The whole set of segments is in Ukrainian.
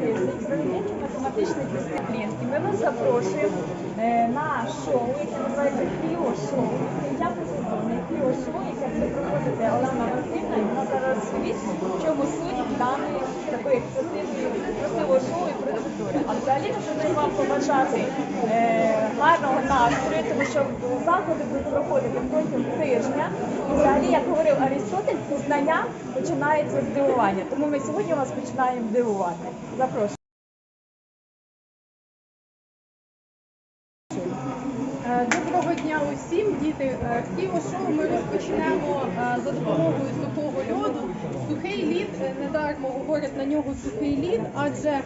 тиждень проведення математичних дисциплін. Ми вас запрошуємо е, на шоу, яке називається Кліо-шоу. Це я послідовне Кліо-шоу, яке буде проходити Олена Васильівна, і вона зараз розповість, в чому суть даної такої красивої, красивого шоу і процедури. А взагалі ми хочемо вам побажати е, гарного настрою, тому що заходи будуть проходити протягом тижня. Говорив Арістотель, знання починається з дивування. Тому ми сьогодні вас починаємо дивувати. Запрошую. Е, Доброго дня усім, діти. Е, Києво шоу ми розпочнемо е, за допомогою сухого льоду. Сухий лід, е, недармо говорять на нього сухий лід, адже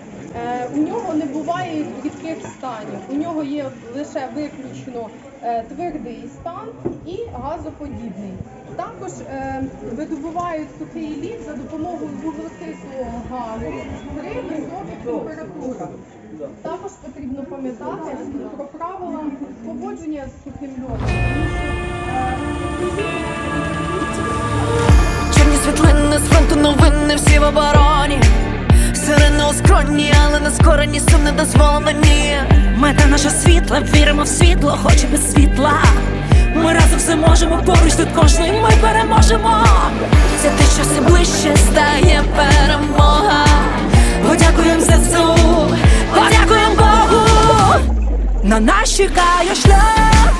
у нього не буває рідких станів. У нього є лише виключно твердий стан і газоподібний. Також е, видобувають сухий лід за допомогою вуглекислого газу при високих температурах. Також потрібно пам'ятати про правила поводження з сухим льодом. Чорні світлини з фронту новини всі в обороні. Сирени у скроні, але не скорені сум не дозволено ні. Мета наша світла, віримо в світло, хоч і без світла. Ми разом все можемо, поруч тут кожний ми переможемо. Це те, що все ближче стає перемога. Подякуємо ЗСУ, подякуємо Богу. На нас чекає шлях.